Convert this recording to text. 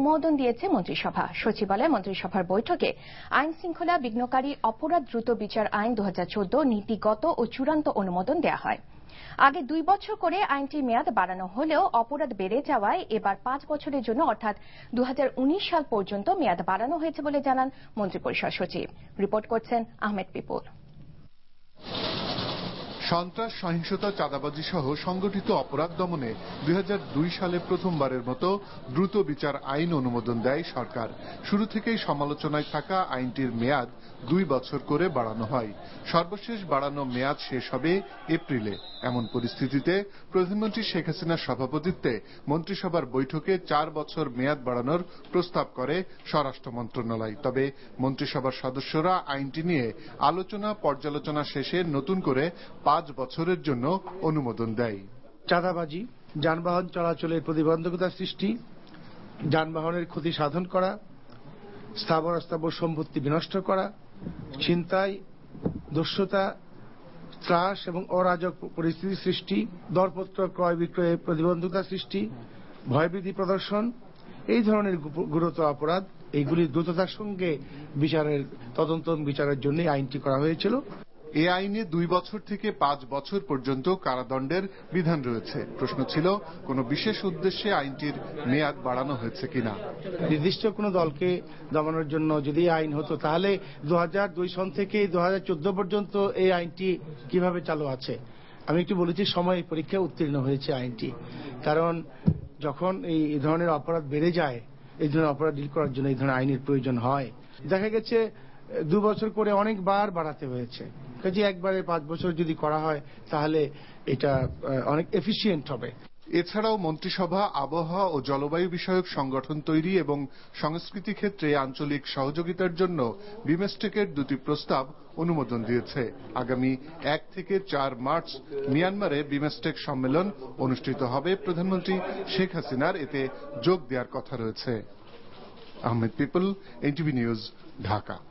অনুমোদন দিয়েছে মন্ত্রিসভা। সচিবালয় মন্ত্রিসভার বৈঠকে আইন শৃঙ্খলা বিঘ্নকারী অপরাধ দ্রুত বিচার আইন দু হাজার চৌদ্দ নীতিগত ও চূড়ান্ত অনুমোদন দেওয়া হয়। আগে দুই বছর করে আইনটির মেয়াদ বাড়ানো হলেও অপরাধ বেড়ে যাওয়ায় এবার পাঁচ বছরের জন্য অর্থাৎ দু হাজার উনিশ সাল পর্যন্ত মেয়াদ বাড়ানো হয়েছে বলে জানান মন্ত্রিপরিষদ সচিব। রিপোর্ট করছেন আহমেদ পিপুল। সন্ত্রাস, সহিংসতা, চাঁদাবাজি সহ সংগঠিত অপরাধ দমনে দুই হাজার দুই সালে প্রথমবারের মতো দ্রুত বিচার আইন অনুমোদন দেয় সরকার। শুরু থেকেই সমালোচনায় থাকা আইনটির মেয়াদ দুই বছর করে বাড়ানো হয়। সর্বশেষ বাড়ানো মেয়াদ শেষ হবে এপ্রিলে। এমন পরিস্থিতিতে প্রধানমন্ত্রী শেখ হাসিনার সভাপতিত্বে মন্ত্রিসভার বৈঠকে চার বছর মেয়াদ বাড়ানোর প্রস্তাব করে স্বরাষ্ট্র মন্ত্রণালয়। তবে মন্ত্রিসভার সদস্যরা আইনটি নিয়ে আলোচনা, পর্যালোচনা শেষে নতুন করে পাঁচ বছরের জন্য অনুমোদন দেয়। চাঁদাবাজি, যানবাহন চলাচলের প্রতিবন্ধকতা সৃষ্টি, যানবাহনের ক্ষতি সাধন করা, স্থাবর স্থাবর সম্পত্তি বিনষ্ট করা, ছিনতাই, দস্যুতা, ত্রাস এবং অরাজক পরিস্থিতি সৃষ্টি, দরপত্র ক্রয় বিক্রয়ে প্রতিবন্ধকতা সৃষ্টি, ভয়ভীতি প্রদর্শন, এই ধরনের গুরুতর অপরাধ এইগুলি দ্রুততার সঙ্গে বিচারের, তদন্ত বিচারের জন্য আইনটি করা হয়েছিল। এ আইনে দুই বছর থেকে পাঁচ বছর পর্যন্ত কারাদণ্ডের বিধান রয়েছে। প্রশ্ন ছিল, কোন বিশেষ উদ্দেশ্যে আইনটির মেয়াদ বাড়ানো হয়েছে কিনা? নির্দিষ্ট কোন দলকে দমানোর জন্য যদি আইন হতো, তাহলে দু হাজার দুই সন থেকে দু হাজার চোদ্দ পর্যন্ত এই আইনটি কীভাবে চালু আছে? আমি একটু বলেছি, সময় পরীক্ষায় উত্তীর্ণ হয়েছে আইনটি। কারণ যখন এই ধরনের অপরাধ বেড়ে যায়, এই ধরনের অপরাধ ডিল করার জন্য এই ধরনের আইনের প্রয়োজন হয়। দেখা গেছে, দু বছর করে অনেকবার বাড়াতে হয়েছে। কাজে একবারে পাঁচ বছর যদি করা হয়, তাহলে এটা অনেক এফিসিয়েন্ট হবে। এছাড়াও মন্ত্রিসভা, আবহাওয়া ও জলবায়ু বিষয়ক সংগঠন তৈরি এবং সংস্কৃতি ক্ষেত্রে আঞ্চলিক সহযোগিতার জন্য বিমেস্টেকের দুটি প্রস্তাব অনুমোদন দিয়েছে। আগামী এক থেকে চার মার্চ মিয়ানমারে বিমেস্টেক সম্মেলন অনুষ্ঠিত হবে। প্রধানমন্ত্রী শেখ হাসিনার এতে যোগ দেওয়ার কথা রয়েছে। আহমেদ পিপল, এনটিভি নিউজ, ঢাকা।